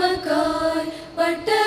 McKay பட்ட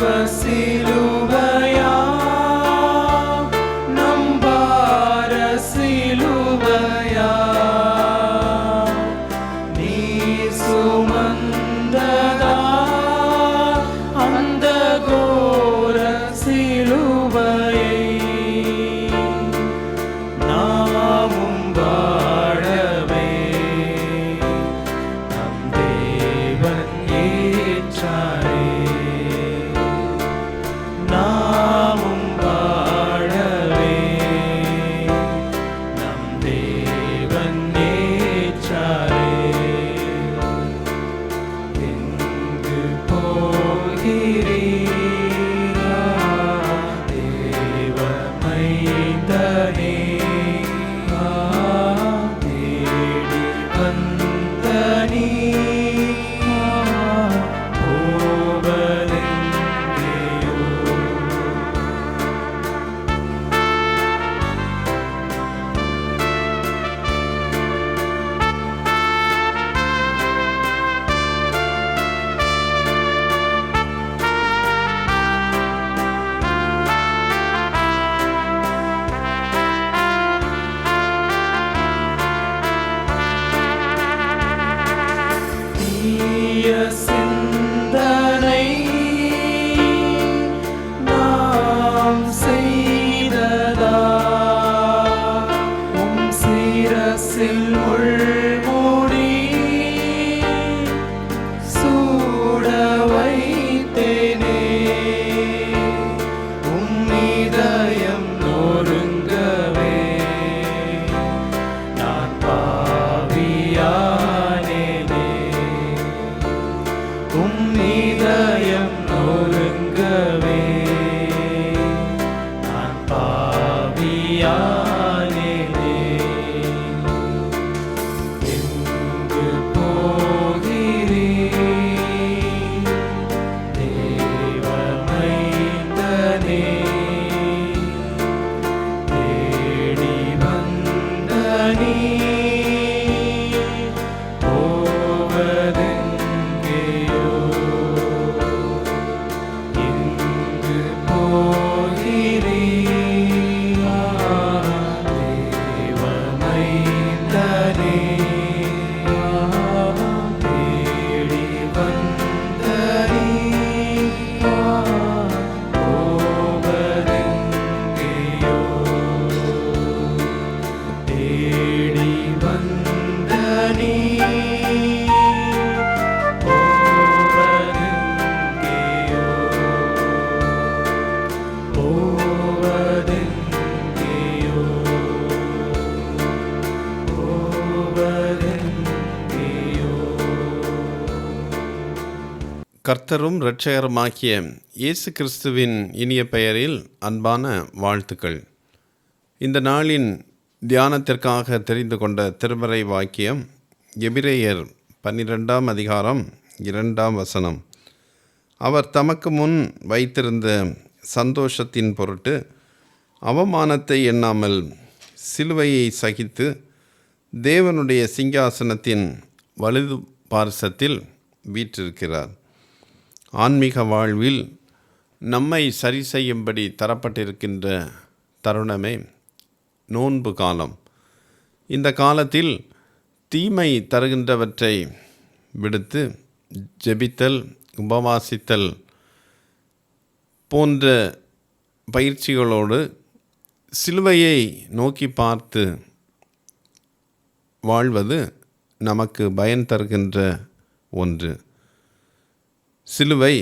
சிலுவையா கர்த்தரும் இரட்சகருமாகிய இயேசு கிறிஸ்துவின் இனிய பெயரில் அன்பான வாழ்த்துக்கள். இந்த நாளின் தியானத்திற்காக தெரிந்து கொண்ட திருமறை வாக்கியம் எபிரேயர் பன்னிரெண்டாம் அதிகாரம் இரண்டாம் வசனம். அவர் தமக்கு முன் வைத்திருந்த சந்தோஷத்தின் பொருட்டு அவமானத்தை எண்ணாமல் சிலுவையை சகித்து தேவனுடைய சிங்காசனத்தின் வலது பார்சத்தில் வீற்றிருக்கிறார். ஆன்மீக வாழ்வில் நம்மை சரி செய்யும்படி தரப்பட்டிருக்கின்ற தருணமே நோன்பு காலம். இந்த காலத்தில் தீமை தருகின்றவற்றை விடுத்து ஜெபித்தல் உபவாசித்தல் போன்ற பயிற்சிகளோடு சிலுவையை நோக்கி பார்த்து வாழ்வது நமக்கு பயன் தருகின்ற ஒன்று. சிலுவை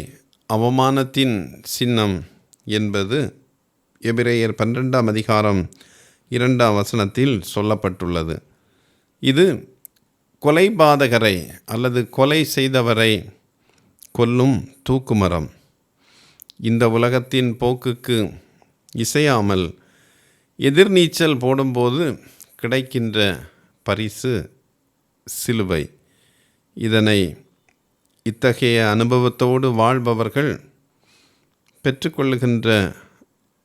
அவமானத்தின் சின்னம் என்பது எபிரேயர் பன்னிரெண்டாம் அதிகாரம் இரண்டாம் வசனத்தில் சொல்லப்பட்டுள்ளது. இது கொலைபாதகரை அல்லது கொலை செய்தவரை கொல்லும் தூக்குமரம். இந்த உலகத்தின் போக்குக்கு இசையாமல் எதிர்நீச்சல் போடும்போது கிடைக்கின்ற பரிசு சிலுவை. இதனை இத்தகைய அனுபவத்தோடு வாழ்பவர்கள் பெற்றுக்கொள்ளுகின்ற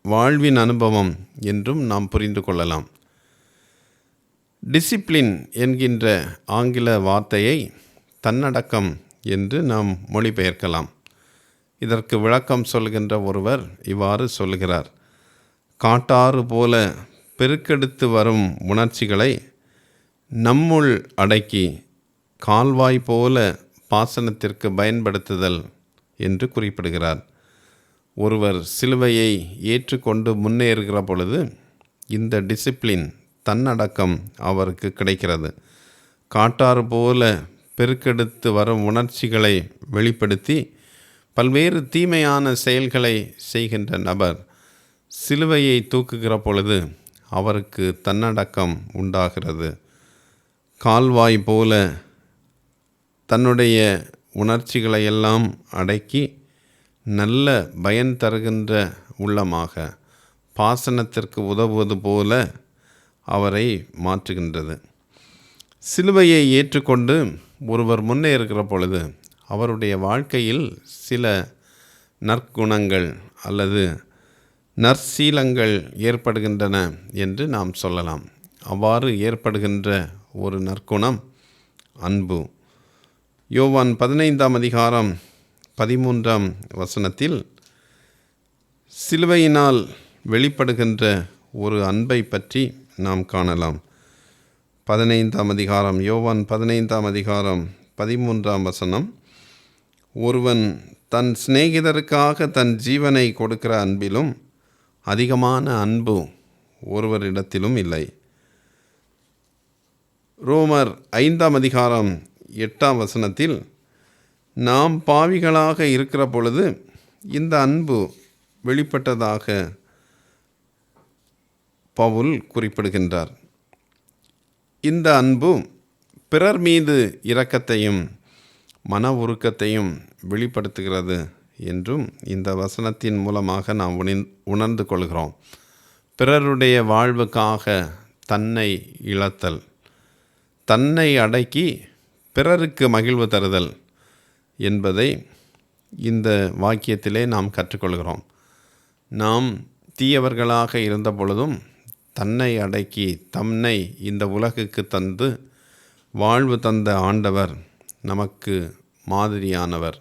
வாழ்வின் அனுபவம் என்றும் நாம் புரிந்து கொள்ளலாம். டிசிப்ளின் என்கின்ற ஆங்கில வார்த்தையை தன்னடக்கம் என்று நாம் மொழிபெயர்க்கலாம். இதற்கு விளக்கம் சொல்கின்ற ஒருவர் இவ்வாறு சொல்கிறார். காட்டாறு போல பெருக்கெடுத்து வரும் உணர்ச்சிகளை நம்முள் அடக்கி கால்வாய் போல பாசனத்திற்கு பயன்படுத்துதல் என்று குறிப்பிடுகிறார். ஒருவர் சிலுவையை ஏற்றுக்கொண்டு முன்னேறுகிற பொழுது இந்த டிசிப்ளின் தன்னடக்கம் அவருக்கு கிடைக்கிறது. காட்டாறு போல பெருக்கெடுத்து வரும் உணர்ச்சிகளை வெளிப்படுத்தி பல்வேறு தீமையான செயல்களை செய்கின்ற நபர் சிலுவையை தூக்குகிற பொழுது அவருக்கு தன்னடக்கம் உண்டாகிறது. கால்வாய் போல தன்னுடைய உணர்ச்சிகளை எல்லாம் அடக்கி நல்ல பயன் தருகின்ற உள்ளமாக பாசனத்திற்கு உதவுவது போல அவரை மாற்றுகின்றது. சிலுவையை ஏற்றுக்கொண்டு ஒருவர் முன்னேறுகிற பொழுது அவருடைய வாழ்க்கையில் சில நற்குணங்கள் அல்லது நற்சீலங்கள் ஏற்படுகின்றன என்று நாம் சொல்லலாம். அவ்வாறு ஏற்படுகின்ற ஒரு நற்குணம் அன்பு. யோவான் பதினைந்தாம் அதிகாரம் பதிமூன்றாம் வசனத்தில் சிலுவையினால் வெளிப்படுகின்ற ஒரு அன்பை பற்றி நாம் காணலாம். பதினைந்தாம் அதிகாரம் யோவான் பதினைந்தாம் அதிகாரம் பதிமூன்றாம் வசனம் ஒருவன் தன் சிநேகிதருக்காக தன் ஜீவனை கொடுக்கிற அன்பிலும் அதிகமான அன்பு ஒருவரிடத்திலும் இல்லை. ரோமர் ஐந்தாம் அதிகாரம் எட்டாம் வசனத்தில் நாம் பாவிகளாக இருக்கிற பொழுது இந்த அன்பு வெளிப்பட்டதாக பவுல் குறிப்பிடுகின்றார். இந்த அன்பு பிறர் மீது இரக்கத்தையும் மன உருக்கத்தையும் வெளிப்படுத்துகிறது என்றும் இந்த வசனத்தின் மூலமாக நாம் உணி- உணர்ந்து கொள்கிறோம். பிறருடைய வாழ்வுக்காக தன்னை இழத்தல் தன்னை அடக்கி பிறருக்கு மகிழ்வு தருதல் என்பதை இந்த வாக்கியத்திலே நாம் கற்றுக்கொள்கிறோம். நாம் தீயவர்களாக இருந்த பொழுதும் தன்னை அடக்கி தன்னை இந்த உலகுக்கு தந்து வாழ்வு தந்த ஆண்டவர் நமக்கு மாதிரியானவர்.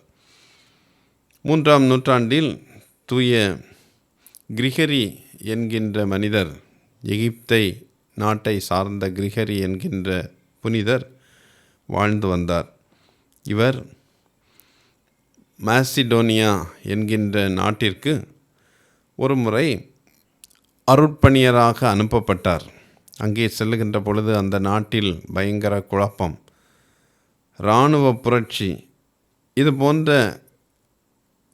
மூன்றாம் நூற்றாண்டில் தூய கிரிகரி என்கின்ற மனிதர் எகிப்தை நாட்டை சார்ந்த கிரிகரி என்கின்ற புனிதர் வாழ்ந்து வந்தார். இவர் மாசிடோனியா என்கின்ற நாட்டிற்கு ஒரு முறை அருட்பணியராக அனுப்பப்பட்டார். அங்கே செல்லுகின்ற பொழுது அந்த நாட்டில் பயங்கர குழப்பம். இராணுவ புரட்சி இது போன்ற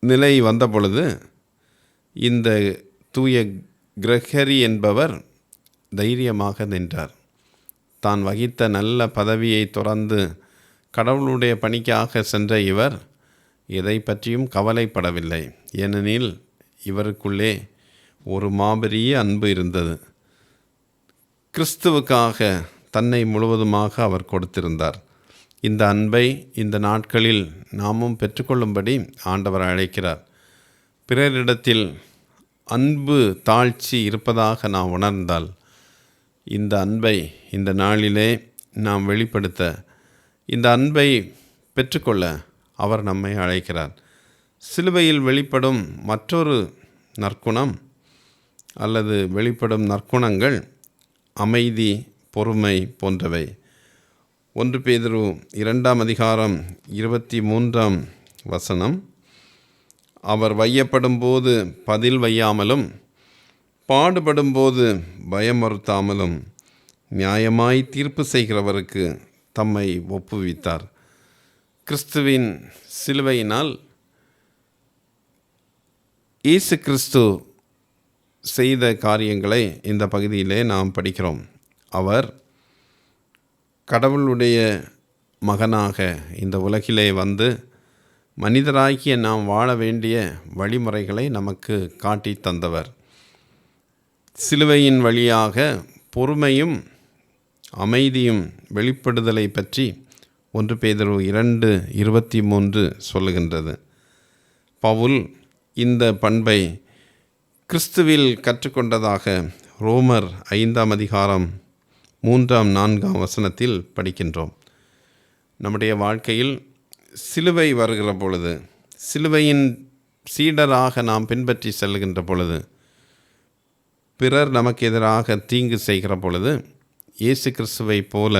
நிலை வந்த பொழுது இந்த தூய கிரகரி என்பவர் தைரியமாக நின்றார். தான் வகித்த நல்ல பதவியை துறந்து கடவுளுடைய பணிக்காக சென்ற இவர் எதை பற்றியும் கவலைப்படவில்லை. ஏனெனில் இவருக்குள்ளே ஒரு மாபெரிய அன்பு இருந்தது. கிறிஸ்துவுக்காக தன்னை முழுவதுமாக அவர் கொடுத்திருந்தார். இந்த அன்பை இந்த நாட்களில் நாமும் பெற்றுக்கொள்ளும்படி ஆண்டவர் அழைக்கிறார். பிறரிடத்தில் அன்பு தாழ்ச்சி இருப்பதாக நாம் உணர்ந்தால் இந்த அன்பை இந்த நாளிலே நாம் வெளிப்படுத்த இந்த அன்பை பெற்றுக்கொள்ள அவர் நம்மை அழைக்கிறார். சிலுவையில் வெளிப்படும் மற்றொரு நற்குணம் அல்லது வெளிப்படும் நற்குணங்கள் அமைதி பொறுமை போன்றவை. ஒன்று பேதரு இரண்டாம் அதிகாரம் இருபத்தி மூன்றாம் வசனம். அவர் வையப்படும் போது பதில் வையாமலும் பாடுபடும்போது பயமறுத்தாமலும் நியாயமாய் தீர்ப்பு செய்கிறவருக்கு தம்மை ஒப்புவித்தார். கிறிஸ்துவின் சிலுவையினால் இயேசு கிறிஸ்து செய்த காரியங்களை இந்த பகுதியிலே நாம் படிக்கிறோம். அவர் கடவுளுடைய மகனாக இந்த உலகிலே வந்து மனிதராகிய நாம் வாழ வேண்டிய வழிமுறைகளை நமக்கு காட்டி தந்தவர். சிலுவையின் வழியாக பொறுமையும் அமைதியும் வெளிப்படுதலை பற்றி ஒன்று பேதரு இரண்டு இருபத்தி மூன்று சொல்லுகின்றது. பவுல் இந்த பண்பை கிறிஸ்துவில் கற்றுக்கொண்டதாக ரோமர் ஐந்தாம் அதிகாரம் மூன்றாம் நான்காம் வசனத்தில் படிக்கின்றோம். நம்முடைய வாழ்க்கையில் சிலுவை வருகிற பொழுது சிலுவையின் சீடராக நாம் பின்பற்றி செல்கின்ற பொழுது பிறர் நமக்கு எதிராக தீங்கு செய்கிற பொழுது இயேசு கிறிஸ்துவை போல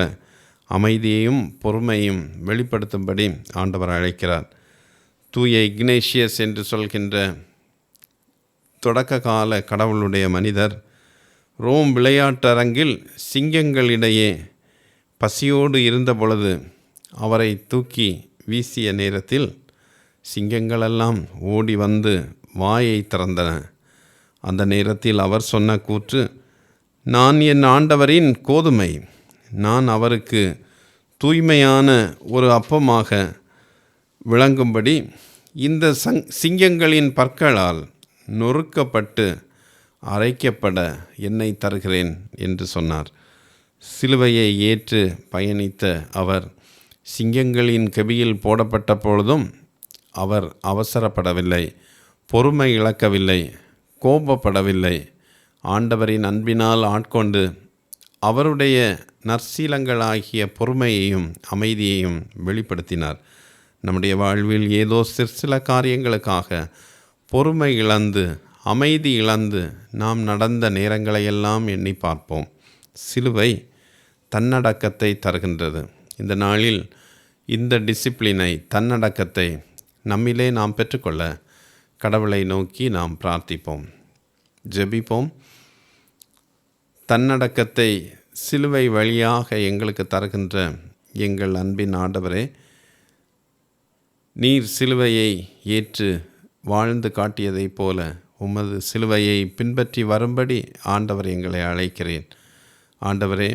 அமைதியையும் பொறுமையும் வெளிப்படுத்தும்படி ஆண்டவர் அழைக்கிறார். தூய இக்னேஷியஸ் என்று சொல்கின்ற தொடக்க கால கடவுளுடைய மனிதர் ரோம் விளையாட்டரங்கில் சிங்கங்களிடையே பசியோடு இருந்த பொழுது அவரை தூக்கி வீசிய நேரத்தில் சிங்கங்களெல்லாம் ஓடி வந்து வாயை திறந்தன. அந்த நேரத்தில் அவர் சொன்ன கூற்று நான் என் ஆண்டவரின் கோதுமை. நான் அவருக்கு தூய்மையான ஒரு அப்பமாக விளங்கும்படி இந்த சங் சிங்கங்களின் பற்களால் நொறுக்கப்பட்டு அரைக்கப்பட என்னை தருகிறேன் என்று சொன்னார். சிலுவையை ஏற்று பயணித்த அவர் சிங்கங்களின் கெபியில் போடப்பட்ட பொழுதும் அவர் அவசரப்படவில்லை பொறுமை இழக்கவில்லை. கோபப்படவில்லை. ஆண்டவரின் அன்பினால் ஆட்கொண்டு அவருடைய நற்சீலங்களாகிய பொறுமையையும் அமைதியையும் வெளிப்படுத்தினார். நம்முடைய வாழ்வில் ஏதோ சிற்சில காரியங்களுக்காக பொறுமை இழந்து அமைதி இழந்து நாம் நடந்த நேரங்களையெல்லாம் எண்ணி பார்ப்போம். சிலுவை தன்னடக்கத்தை தருகின்றது. இந்த நாளில் இந்த டிசிப்ளினை தன்னடக்கத்தை நம்மிலே நாம் பெற்றுக்கொள்ள கடவுளை நோக்கி நாம் பிரார்த்திப்போம். ஜெபிப்போம். தன்னடக்கத்தை சிலுவை வழியாக எங்களுக்கு தருகின்ற எங்கள் அன்பின் ஆண்டவரே நீர் சிலுவையை ஏற்று வாழ்ந்து காட்டியதைப் போல உமது சிலுவையை பின்பற்றி வரும்படி ஆண்டவர் எங்களை அழைக்கிறேன். ஆண்டவரே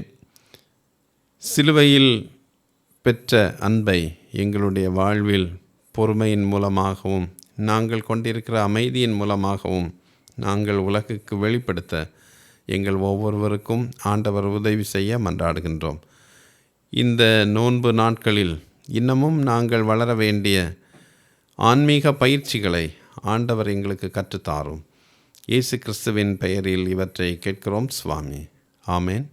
சிலுவையில் பெற்ற அன்பை எங்களுடைய வாழ்வில் பொறுமையின் மூலமாகவும் நாங்கள் கொண்டிருக்கிற அமைதியின் மூலமாகவும் நாங்கள் உலகுக்கு வெளிப்படுத்த எங்கள் ஒவ்வொருவருக்கும் ஆண்டவர் உதவி செய்ய மன்றாடுகின்றோம். இந்த நோன்பு நாட்களில் இன்னமும் நாங்கள் வளர வேண்டிய ஆன்மீக பயிற்சிகளை ஆண்டவர் எங்களுக்கு கற்றுத்தாரும். இயேசு கிறிஸ்துவின் பெயரில் இவற்றை கேட்கிறோம் சுவாமி. ஆமேன்.